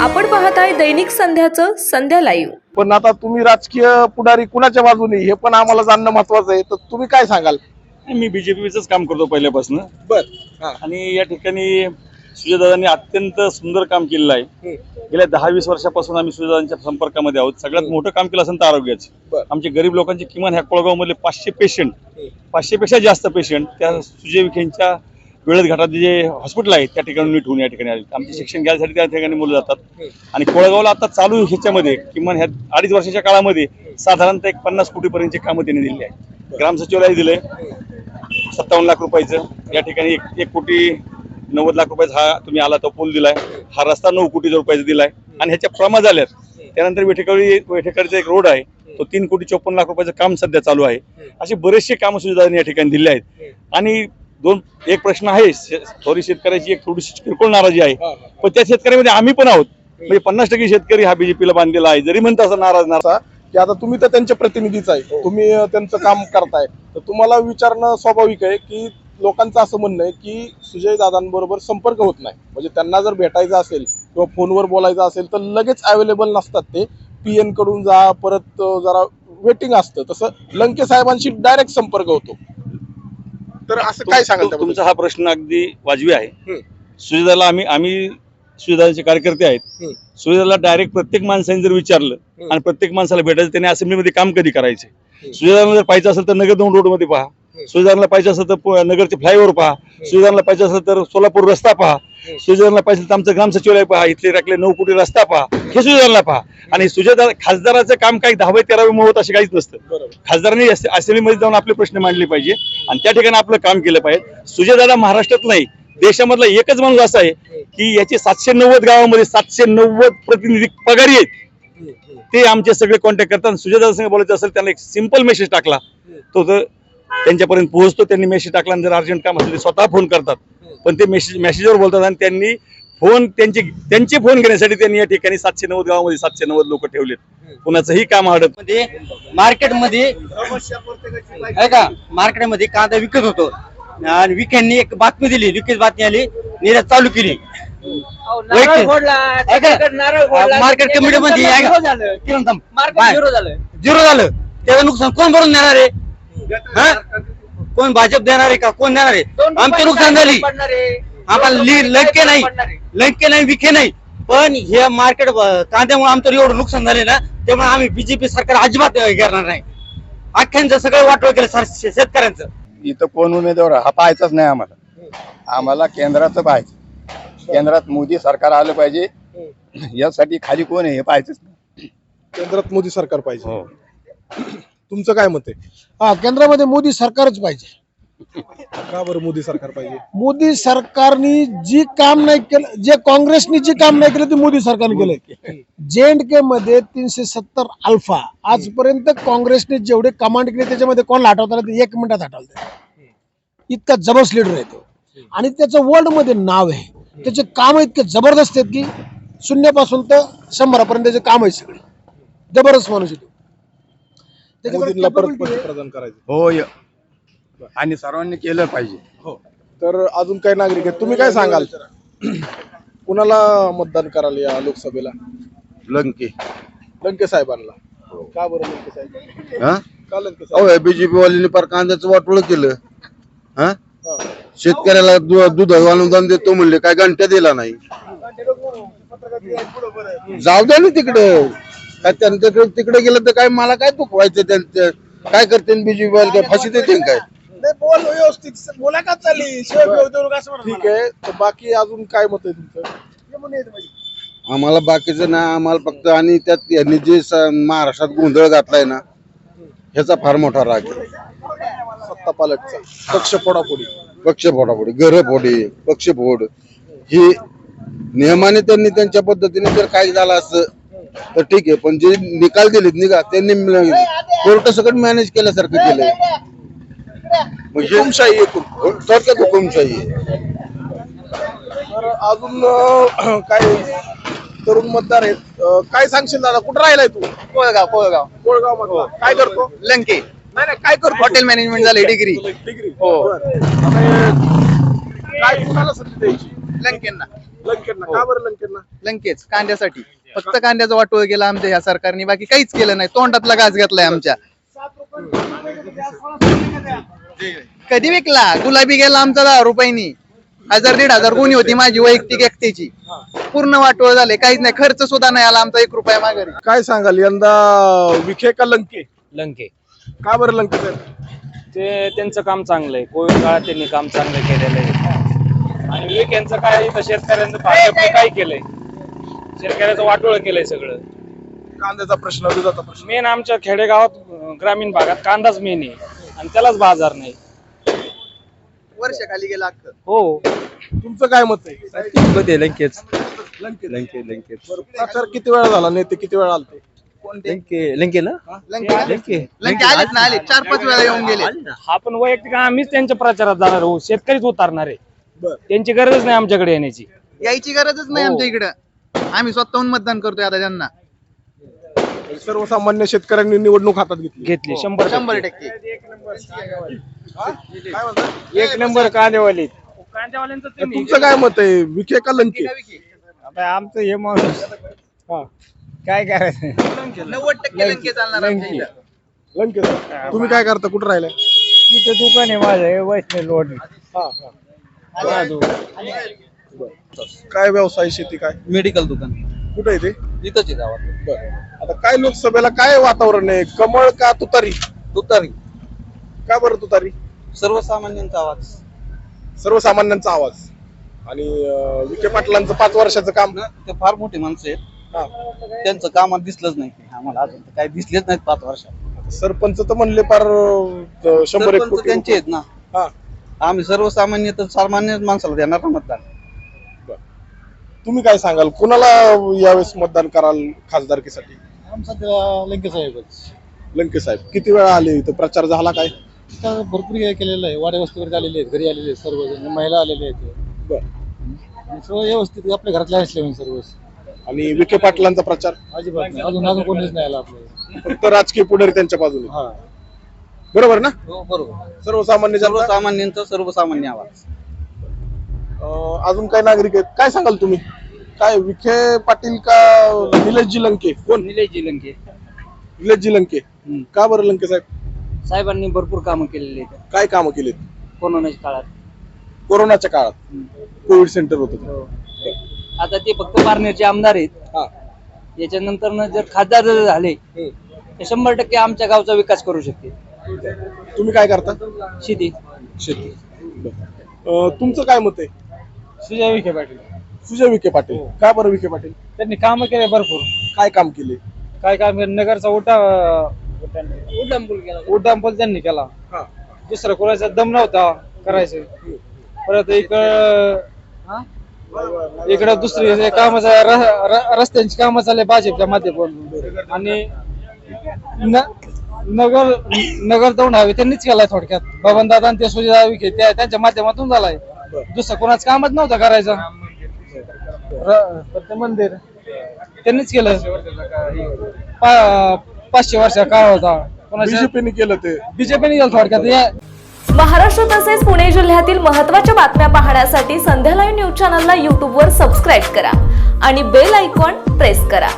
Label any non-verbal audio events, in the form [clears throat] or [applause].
आपण पाहत आहे दैनिक संध्याचं संध्या लाईव्ह पण आता तुम्ही राजकीय पुढारी कुणाच्या बाजूने? हे पण आम्हाला जाणणं महत्वाचं आहे. तर तुम्ही काय सांगाल? मी बीजेपीच काम करतो पहिल्यापासून. बर. आणि या ठिकाणी सुजयदादांनी अत्यंत सुंदर काम केलेलं आहे. गेल्या दहा वीस वर्षापासून आम्ही सुजयदादांच्या संपर्कामध्ये आहोत. सगळ्यात मोठं काम केलं असेल तर आरोग्याचं. बर. आमचे गरीब लोकांचे किमान ह्या कोळगाव मधले पाचशे पेशंट पाचशे पेक्षा जास्त पेशंट त्या सुजय विखेंच्या वेळेत घाटात जे हॉस्पिटल आहे त्या ठिकाणी नीट होऊन या ठिकाणी आले आमचे शिक्षण घ्यायसाठी त्या ठिकाणी मुलं जातात. आणि कोळगावला आता चालू ह्याच्यामध्ये किमान ह्या अडीच वर्षाच्या काळामध्ये साधारणतः एक पन्नास कोटीपर्यंतची कामं त्यांनी दिलेली आहे ग्रामसचिवालय दिलंय. सत्तावन्न लाख रुपयाचं. या ठिकाणी एक एक कोटी नव्वद लाख रुपयाचा हा तुम्ही आला तो पूल दिलाय. हा रस्ता नऊ कोटी रुपयाचा दिलाय. आणि ह्याच्या प्रमा झाल्यात. त्यानंतर वेठेकळी वेठेकळीचा एक रोड आहे. तो तीन कोटी चोपन्न लाख रुपयाचं काम सध्या चालू आहे. असे बरेचसे कामं सुद्धा या ठिकाणी दिले आहेत. आणि दोन एक प्रश्न आहे थोडी शेतकऱ्याची एक थोडीशी किरकोळ नाराजी आहे. पण त्या शेतकऱ्यामध्ये आम्ही पण आहोत. म्हणजे पन्नास टक्के शेतकरी हा बीजेपीला बांधलेला आहे. जरी म्हणता असं नाराज असा की आता तुम्ही तर त्यांचे प्रतिनिधीच आहे. तुम्ही अं, त्यांचं काम करताय. तर तुम्हाला विचारणं स्वाभाविक आहे की लोकांचं असं म्हणणं आहे की सुजय दादांबरोबर संपर्क होत नाही. म्हणजे त्यांना जर भेटायचं असेल किंवा फोनवर बोलायचं असेल तर लगेच अवेलेबल नसतात ते. पी एनकडून जा परत जरा वेटिंग असतं. तसं लंके साहेबांशी डायरेक्ट संपर्क होतो. तर असं काय सांगाल त्याबद्दल? तुमचा हा प्रश्न अगदी वाजवी आहे. सुविधाला आम्ही आम्ही सुविधाचे कार्यकर्ते आहेत. सुविधाला डायरेक्ट प्रत्येक माणसाने जर विचारलं. आणि प्रत्येक माणसाला भेटायचं त्याने असेंब्लीमध्ये काम कधी करायचे? सुविधाला जर पाहिजे असेल तर नगर दोन रोडमध्ये पहा. सुविधाला पाहिजे असेल तर प- नगरचे फ्लायओव्हर पहा. सुविधाला पाहिजे असेल तर सोलापूर रस्ता पहा. सुविधाला पाहिजे तर आमचं ग्राम सचिवालय पहा इथले टाकले नऊ कोटी रस्ता पहा हे सुविधाला पहा. आणि सुजयदा खासदाराचं काम काही दहावे तेरावे मोहत असे काहीच नसतं. खासदारांनी असे- असेंब्लीमध्ये जाऊन आपले प्रश्न मांडले पाहिजे आणि त्या ठिकाणी आपलं काम केलं पाहिजे. सुजयदादा महाराष्ट्रात नाही देशामधला एकच माणूस असा आहे की याचे सातशे नव्वद गावामध्ये सातशे नव्वद प्रतिनिधी पगारी आहेत. ते आमचे सगळे कॉन्टॅक्ट करतात सुजयदादा संग बोलायचं असेल त्यांना एक सिंपल मेसेज टाकला. तो त्यांच्यापर्यंत पोहोचतो त्यांनी मेसेज टाकला आणि जर अर्जंट काम असेल ते स्वतः फोन करतात. पण ते मेसेज मेसेजवर बोलतात आणि त्यांनी फोन त्यांचे त्यांचे फोन घेण्यासाठी त्यांनी या ठिकाणी सातशे नव्वद गावामध्ये सातशे नव्वद लोक ठेवलेत. कुणाचंही काम अडत मध्ये मार्केटमध्ये आहे का? मार्केटमध्ये कांदा विकत होतो. आणि विकेंडनी एक बातमी दिली विकेच बातमी आली निर्यात चालू केली. मार्केट कमिटी मध्ये? किरण. झिरो झालं त्याचं नुकसान कोण भरून देणार आहे? हा? कोण भाजप देणार आहे का? कोण देणार आहे? आमचे नुकसान झाली. आम्हाला लि- लंके नाही. लंके नाही विखे नाही. पण हे मार्केट कांद्यामुळे आमचं एवढं नुकसान झाले ना त्यामुळे आम्ही बीजेपी सरकार अजिबात घेणार नाही. अख्ख्यांचं सगळं वाटव केलं सर शेतकऱ्यांचं. इथं कोण उमेदवार हा पाहायचाच नाही आम्हाला. आम्हाला केंद्राचं पाहायचं. केंद्रात मोदी सरकार आलं पाहिजे. यासाठी खाली कोण आहे हे पाहायचंच नाही. केंद्रात मोदी सरकार पाहिजे. हो. तुमचं काय मत आहे? हा केंद्रामध्ये मोदी सरकारच पाहिजे. का बरं मोदी सरकार पाहिजे? मोदी सरकारने जी काम नाही केलं जे काँग्रेसने जी काम नाही केलं ते मोदी सरकारने केलंय. जे एंड के मध्ये तीनशे सत्तर अल्फा आजपर्यंत काँग्रेसने जेवढे कमांड केले त्याच्यामध्ये कोणाला हटवता ते एक मिनिटात हटवलं इतका जबरदस्त लिडर आहे तो. आणि त्याचं वर्ल्डमध्ये नाव आहे. त्याचे काम इतके जबरदस्त आहेत की शून्यापासून तर शंभरापर्यंत त्याचे काम आहे सगळे. जबरदस्त माणूस आहे तो. त्याच्याकडे मोदींना परत capability आहे. पंतप्रधान करायचं. होय आणि सर्वांनी केलं पाहिजे. हो. तर अजून काही नागरिक आहेत तुम्ही काय सांगाल? [clears throat] कुणाला मतदान कराल या लोकसभेला? लंके. लंके साहेबांना. का बरं लंके साहेब? हा? का लंके साहेब? अहो बीजेपी वाल्यांनी फार कांद्याचं वाटोळ केलं. हा? हा. शेतकऱ्याला दु- दूध अनुदान देतो म्हणले काय घंट्या दिला नाही. जाऊ द्या ना तिकडं. काय त्यांच्याकडे तिकडे गेलं तर काय मला काय दुखवायचं त्यांचं? काय करते बीजेपी वाले काय फाशी देते काय? बोल व्यवस्थित. बोला का चालली ठीक आहे तर बाकी अजून काय मत आहे तुमचं? आम्हाला बाकीचं ना आम्हाला फक्त आणि त्यात यांनी जे स- महाराष्ट्रात गोंधळ घातलाय ना ह्याचा फार मोठा राग आहे. सत्ता पालटचा पक्ष फोडाफोडी पक्ष फोडाफोडी घर फोडे पक्ष फोड ही नियमाने त्यांनी त्यांच्या पद्धतीने जर काय झालं असतं तर ठीक आहे पण जे निकाल दिलेत निघा त्यांनी कोर्ट सकट मॅनेज केल्यासारखं केलंय. म्हणजे हुकुमशाही थोडक्यात हुकुमशाही आहे? तर अजून अं, काय तरुण मतदार आहेत. अं, काय सांगशील दादा? कुठं राहिलाय तू? कोळगाव कोळगाव. कोळगाव मधला. काय करतो? लंके. नाही नाही काय करतो? हॉटेल मॅनेजमेंट झाले डिग्री डिग्री हो. काय कुणाला संधी द्यायची? लंकेंना. लंकेंना. का बरं लंकेंना? लंकेच कांद्यासाठी. फक्त कांद्याचं वाटोळ केलं आमच्या ह्या सरकारने बाकी काहीच केलं नाही. तोंडातला घास घेतलाय आमच्या. कधी विकला? गुलाबी गेला आमचा दहा रुपयांनी. हजार दीड हजार गुणी होती माझी वैयक्तिक एकट्याची पूर्ण वाटोळ झाले काहीच नाही. खर्च सुद्धा नाही आला आमचा एक रुपया माघारी. काय सांगाल यंदा विखे का लंके? लंके. का बरं लंके साहेब ते त्यांचं काम चांगलं आहे. कोविड काळात त्यांनी काम चांगलं केलेलं आहे. आणि यांचं काय इथं शेतकऱ्यांचं काय केलंय? शेतकऱ्याचं वाटोळ केलंय सगळं. कांद्याचा प्रश्न दुधाचा प्रश्न. मेन आमच्या खेडेगावात अं, ग्रामीण भागात कांदाच मेन आहे. आणि त्यालाच बाजार नाही. वर्ष खाली गेला अख्खं हो. तुमचं काय मत आहे? लंकेच. लंके लंके लंके प्रचार किती वेळा झाला? नेते किती वेळा आलते? कोणते? लंके लंकेला लंके? लंके. ना आले चार पाच वेळा येऊन गेले हा पण वैयक्तिक आम्हीच त्यांच्या प्रचारात जाणार हो शेतकरीच उतारणार आहे. बर. त्यांची गरजच नाही आमच्याकडे येण्याची. यायची गरजच नाही हो. आमच्या इकडं. आम्ही स्वतःहून मतदान करतोय आता त्यांना. सर्वसामान्य शेतकऱ्यांनी निवडणूक हातात घेतली. घेतली शंभर शंभर टक्के. हा? काय म्हणता? एक नंबर कांदेवाली. तुमचं काय मत आहे? विखे का लंके? आता आमचं हे माणूस हा. काय करायचं? नव्वद टक्के लंके चालणार आमच्या इथं. लंके. तुम्ही काय करता? कुठं राहिलाय? इथं दुकान आहे माझं वैष्णव लोड हा हा. काय व्यवसाय शेती काय? मेडिकल दुकान. कुठे आहे ते? इथंच आहे गावात बरं. आता काय लोकसभेला काय वातावरण आहे? कमळ का तुतारी? तुतारी. का बरं तुतारी? सर्वसामान्यांचा आवाज. सर्वसामान्यांचा आवाज. आणि अं, विखे पाटलांचं पाच वर्षाचं काम? ते फार मोठी माणसं आहेत. हा. त्यांचं कामात दिसलंच नाही. आम्हाला अजून तर काही दिसलेच नाहीत पाच वर्षात. सरपंच तर म्हणले फार अं, शंभर एक सरपंच कोटी त्यांचे आहेत ना. हा. आम्ही सर्वसामान्य तर सामान्य माणसाला देणार ना मतदान. तुम्ही काय सांगाल? कुणाला यावेळेस मतदान कराल खासदारकीसाठी? आमचा लंके साहेबच. लंके साहेब किती वेळा आले इथं? प्रचार झाला काय? तर भरपूर हे केलेलं आहे. वाड्या वस्तीवर आलेले आहेत घरी आलेले आहेत सर्वजण. महिला आलेले आहेत. आणि सर्व व्यवस्थित आपल्या घरातले असले सर्व. आणि विखे पाटलांचा प्रचार? अजिबात नाही. अजून अजून कोणीच नाही आला आपल्याला. फक्त राजकीय पुढारी त्यांच्या बाजूने. हा. बरोबर ना? हो बरोबर. सर्वसामान्य जनता? सर्वसामान्यांचा सर्वसामान्य आवाज. अजून काय नागरिक आहेत? काय सांगाल तुम्ही? काय विखे पाटील का निलेशजी लंके कोण? निलेशजी लंके निलेशजी लंके का बरं लंके साहेब? साहेबांनी भरपूर कामं केलेली आहेत. काय कामं केलीत? कोरोनाच्या काळात. कोरोनाच्या काळात. कोविड सेंटर होतं आता ते फक्त पारनेरचे आमदार आहेत. हा. याच्यानंतर जर खासदार जर झाले तर शंभर टक्के आमच्या गावचा विकास करू शकते तुम्ही काय करता? शेती. शेती. अं, तुमचं काय मत आहे? सुजय विखे पाटील. सुजय विखे पाटील. का बरं विखे पाटील? त्यांनी कामं केले भरपूर. काय काम केले? काय काम केलं? नगरचा उठा उड्डाणपूल केला उड्डाणपूल त्यांनी केला. हा. दुसरा कोणाचा दम नव्हता करायचं. परत इकडं इकडं दुसरी हे कामाचा र- र- रस्त्यांची कामं चालले भाजपच्या माध्यमातून. आणि न- नगर नगर दौंड हवे त्यांनीच केलाय थोडक्यात. बबनदादा आणि ते सुजय विखे त्या त्यांच्या माध्यमातून झालाय. दुसरं कोणाचं कामच नव्हतं करायचं. फक्त मंदिर. त्यांनीच केलं. पा- पाचशे वर्ष काळ होता. कोणाच्या बीजेपीने केलं ते. बीजेपीने केलं थोडक्यात. या महाराष्ट्र तसेच पुणे जिल्ह्यातील महत्त्वाच्या बातम्या पाहण्यासाठी संध्या लाईव्ह न्यूज चॅनलला यूट्यूबवर सबस्क्राईब करा आणि बेल आयकॉन प्रेस करा.